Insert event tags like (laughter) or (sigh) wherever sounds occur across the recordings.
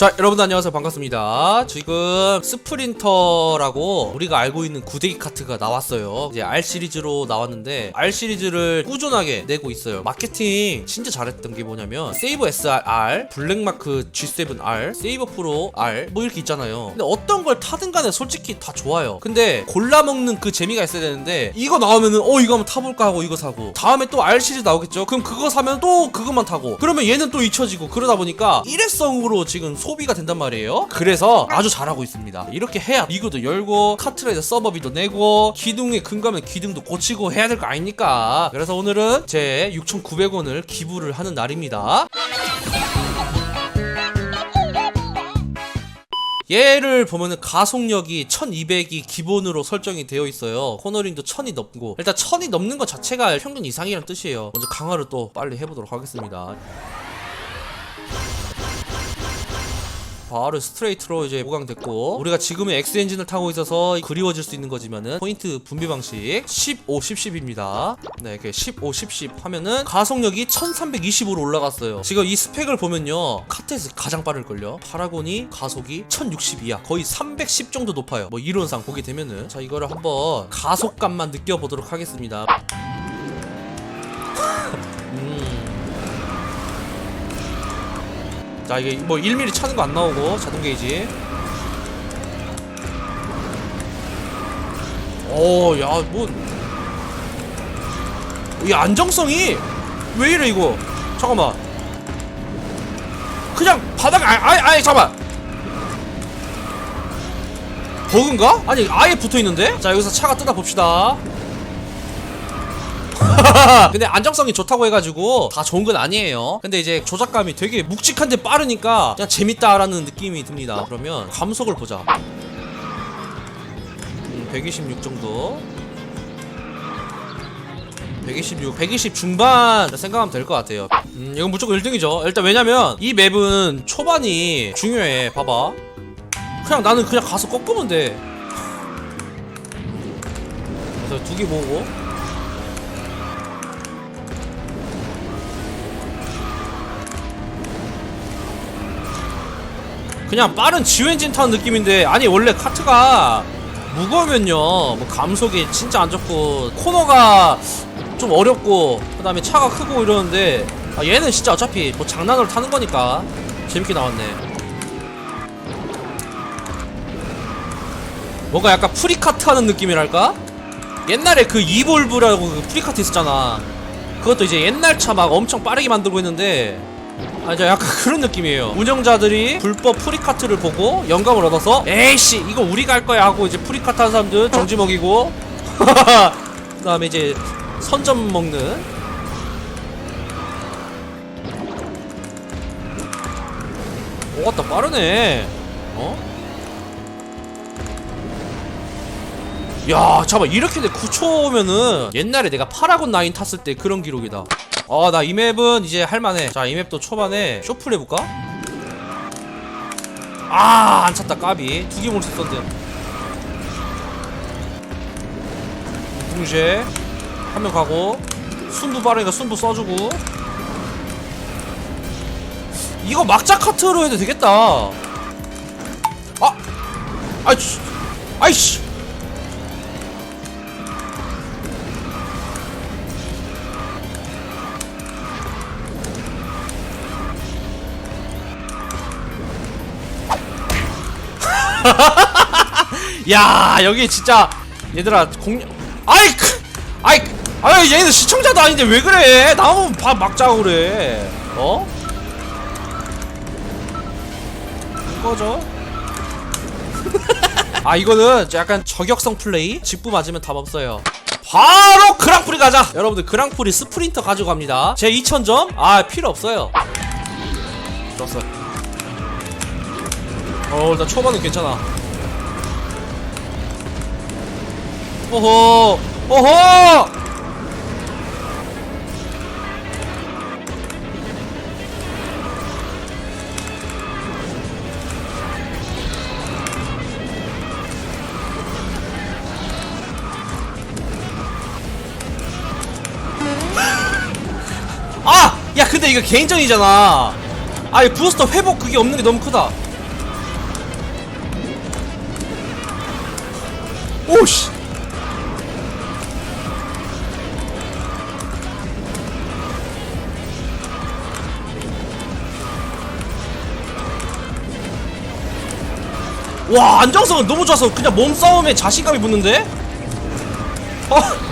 자 여러분 안녕하세요. 반갑습니다. 지금 스프린터라고 우리가 알고 있는 구데기 카트가 나왔어요. 이제 R 시리즈로 나왔는데 R 시리즈를 꾸준하게 내고 있어요. 마케팅 진짜 잘했던 게 뭐냐면 세이버 SR, 블랙마크 G7R, 세이버 프로 R 뭐 이렇게 있잖아요. 근데 어떤 걸 타든 간에 솔직히 다 좋아요. 근데 골라먹는 그 재미가 있어야 되는데 이거 나오면은 어 이거 한번 타볼까 하고 이거 사고 다음에 또 R 시리즈 나오겠죠? 그럼 그거 사면 또 그것만 타고 그러면 얘는 또 잊혀지고 그러다 보니까 일회성으로 지금 소 비가 된단 말이에요 그래서 아주 잘하고 있습니다 이렇게 해야 리그도 열고 카트라이더 서버비도 내고 기둥에 금가면 기둥도 고치고 해야 될 거 아닙니까 그래서 오늘은 제 6,900원을 기부를 하는 날입니다 얘를 보면은 가속력이 1200이 기본으로 설정이 되어 있어요. 코너링도 1000이 넘고 일단 1000이 넘는 것 자체가 평균 이상이란 뜻이에요. 먼저 강화를 또 빨리 해보도록 하겠습니다. 바로 스트레이트로 이제 보강됐고 우리가 지금은 X 엔진을 타고 있어서 그리워질 수 있는 거지만은 포인트 분배 방식 15, 10, 10입니다. 네, 이렇게 15, 10, 10 하면은 가속력이 1325로 올라갔어요. 지금 이 스펙을 보면요 카트에서 가장 빠를걸요. 파라곤이 가속이 1062야. 거의 310 정도 높아요. 뭐 이론상 보게 되면은 자 이거를 한번 가속감만 느껴보도록 하겠습니다. 자 이게 뭐 1mm 차는 거 안 나오고 자동 게이지. 오야뭐. 이 안정성이 왜 이래 이거? 잠깐만. 그냥 바닥 아, 아예 아예 잠깐 버그인가? 아니 아예 붙어있는데? 자 여기서 차가 뜯어 봅시다 (laughs) 근데 안정성이 좋다고 해가지고 다 좋은 건 아니에요. 근데 이제 조작감이 되게 묵직한데 빠르니까 그냥 재밌다라는 느낌이 듭니다. 그러면 감속을 보자. 음, 126 정도. 126, 120 중반 생각하면 될 것 같아요. 음, 이건 무조건 1등이죠. 일단 왜냐면 이 맵은 초반이 중요해. 봐봐. 그냥 나는 그냥 가서 꺾으면 돼. 그래서 두 개 모으고. 그냥 빠른 지엔진 타는 느낌인데 아니 원래 카트가 무거우면요 뭐 감속이 진짜 안 좋고 코너가 좀 어렵고 그 다음에 차가 크고 이러는데 아, 얘는 진짜 어차피 뭐 장난으로 타는 거니까 재밌게 나왔네 뭔가 약간 프리카트 하는 느낌이랄까? 옛날에 그 이볼브라고 그 프리카트 있었잖아 그것도 이제 옛날 차 막 엄청 빠르게 만들고 있는데 아, 저 약간 그런 느낌이에요. 운영자들이 불법 프리카트를 보고 영감을 얻어서 에이씨 이거 우리가 할 거야 하고 이제 프리카트 하는 사람들 정지 먹이고 (laughs) 그 다음에 이제 선점 먹는 오갔다 빠르네. 어? 야, 잠깐 이렇게 돼 9초면은 옛날에 내가 파라곤 9 탔을 때 그런 기록이다. 아, 나 이 맵은 이제 할만해. 자, 이 맵도 초반에 쇼플 해볼까? 아, 안 찼다, 까비. 두 개 몰수 있었는데. 동시에 한 명 가고 순부 빠르니까 순부 써주고 이거 막자 카트로 해도 되겠다. 아, 아이씨, 아이씨. 야 여기 진짜 얘들아 공 아이 크 아이 얘는 시청자도 아닌데 왜 그래? 나무 밥 막자고 그래. 어? 꺼져 (laughs) 아 이거는 약간 저격성 플레이? 직부 맞으면 답 없어요. 바로 그랑프리 가자! 여러분들 그랑프리 스프린터 가지고 갑니다. 제 2000점? 아 필요 없어요. 좋았어 어 일단 초반은 괜찮아 오호 오호! 아! 야 근데 이거 개인전이잖아. 아이 부스터 회복 그게 없는게 너무 크다. 오씨! 와 안정성은 너무 좋아서 그냥 몸싸움에 자신감이 붙는데? 어?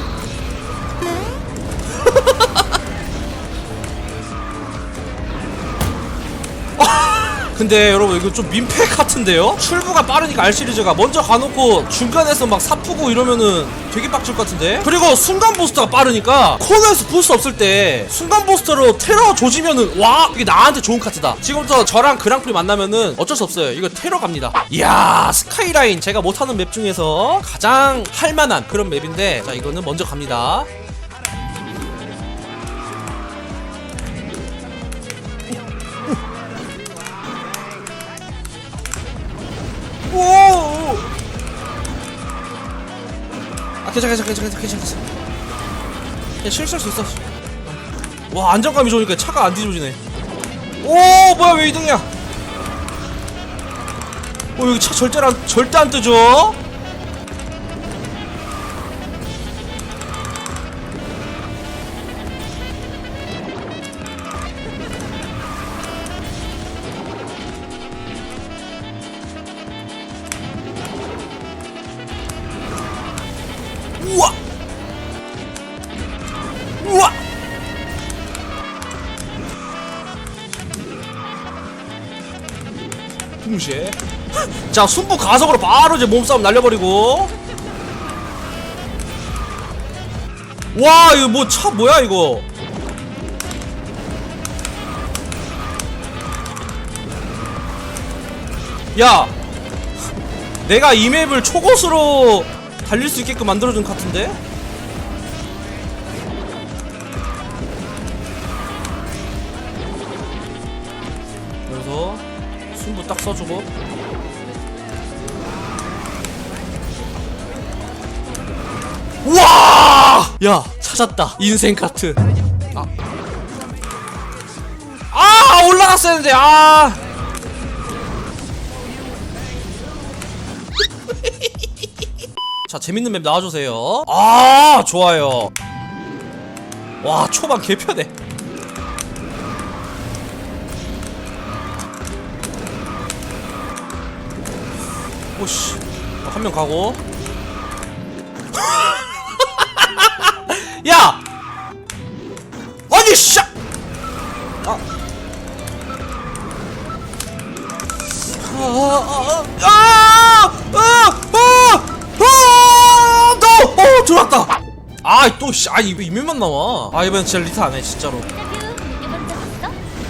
근데 여러분 이거 좀 민폐 같은데요? 출구가 빠르니까 R 시리즈가 먼저 가놓고 중간에서 막 사푸고 이러면은 되게 빡칠 것 같은데? 그리고 순간 부스터가 빠르니까 코너에서 부스터 없을 때 순간 부스터로 테러 조지면은 와! 이게 나한테 좋은 카트다. 지금부터 저랑 그랑프리 만나면은 어쩔 수 없어요. 이거 테러 갑니다. 이야 스카이라인 제가 못하는 맵 중에서 가장 할만한 그런 맵인데 자 이거는 먼저 갑니다 괜찮아 괜찮아 괜찮아 괜찮아 실수할 수 있어. 와 안정감이 좋으니까 차가 안 뒤집어지네. 오 뭐야 왜 2등이야? 어 여기 차 절대 안 절대 안 뜨죠 동시에. 자 순부 가속으로 바로 이제 몸싸움 날려버리고. 와 이거 뭐 차 뭐야 이거? 야 내가 이 맵을 초고수로 달릴 수 있게끔 만들어준 것 같은데? 순부 딱 써주고. 우와! 야 찾았다. 인생 카트. 아, 아 올라갔어야 했는데 아. (laughs) 자 재밌는 맵 나와주세요. 아 좋아요. 와 초반 개편해 오씨 한 명 가고 (laughs) 야 아니 씨 아. 아, 아, 아, 아, 아, 아, 너, 어, 들어왔다. 아, 또, 씨, 아, 이거 이면만 나와. 아, 이번 진짜 리타 안 해, 진짜로. 인터뷰 느껴본 적 있어?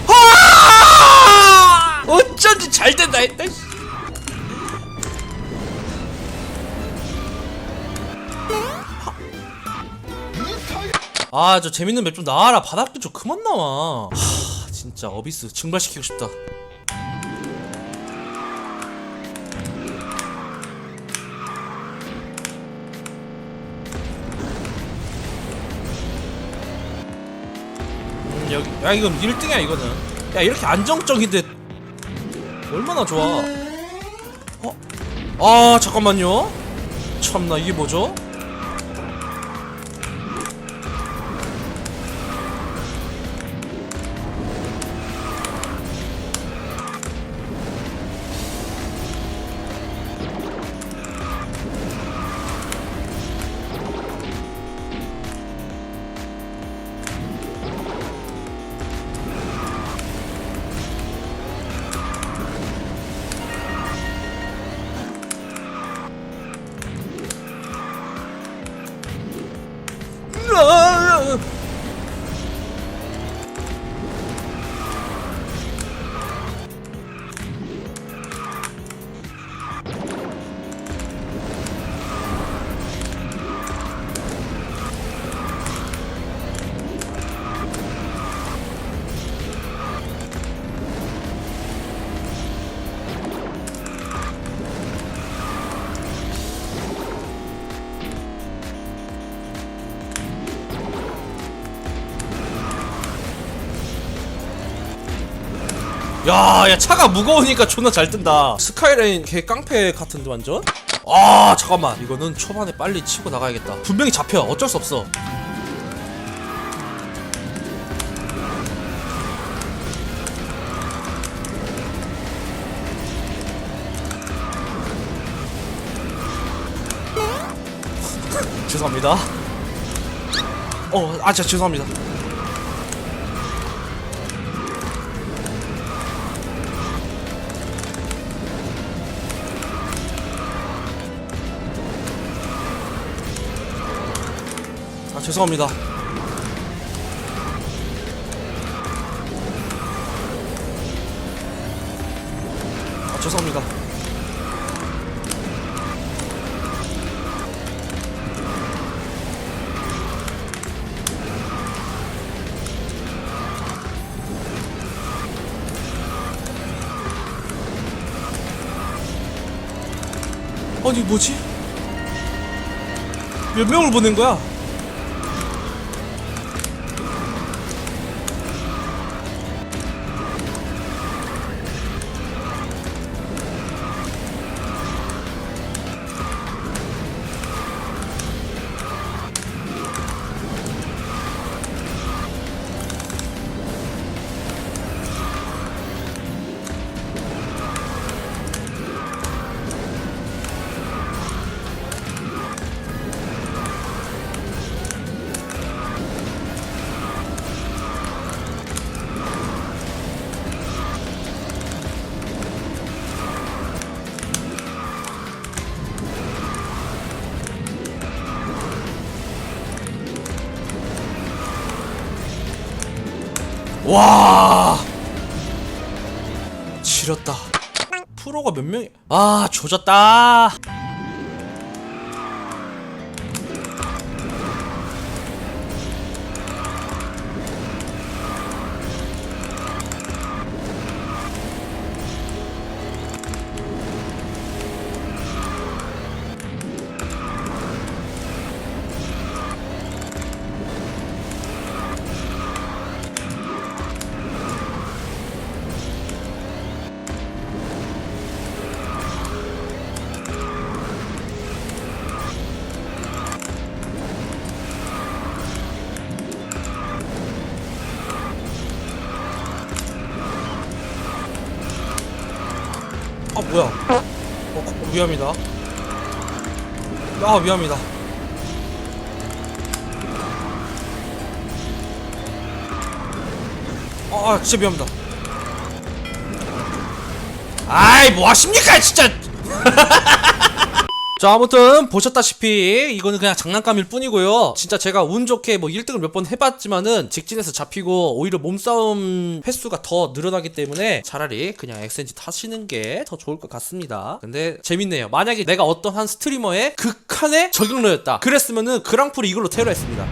아! 어쩐지 잘 된다 했다. 아, 저 재밌는 맵 좀 나와라. 바닥도 좀 그만 나와. 하, 진짜 어비스 증발시키고 싶다. 음, 여기 야 이건 1등이야 이거는 야 이렇게 안정적인데 얼마나 좋아 어? 아 잠깐만요 참나 이게 뭐죠? 으 야, 야 차가 무거우니까 존나 잘 뜬다. 스카이라인 개 깡패 같은데 완전? 아 잠깐만. 이거는 초반에 빨리 치고 나가야겠다. 분명히 잡혀. 어쩔 수 없어. 죄송합니다. 어 아 진짜 죄송합니다 죄송합니다. 아 죄송합니다. 아니 뭐지? 몇 명을 보낸 거야? 와. 지렸다. 프로가 몇 명이 아 조졌다 뭐야? 어 거- 위험이다. 아 위험이다. 아 아, 진짜 위험이다. 아이 뭐 하십니까 진짜 (laughs) 자 아무튼 보셨다시피 이거는 그냥 장난감일 뿐이고요. 진짜 제가 운 좋게 뭐 1등을 몇 번 해봤지만은 직진에서 잡히고 오히려 몸싸움 횟수가 더 늘어나기 때문에 차라리 그냥 엑센지 타시는 게 더 좋을 것 같습니다. 근데 재밌네요. 만약에 내가 어떤 한 스트리머의 극한의 저격러였다. 그랬으면은 그랑프리 이걸로 테러했습니다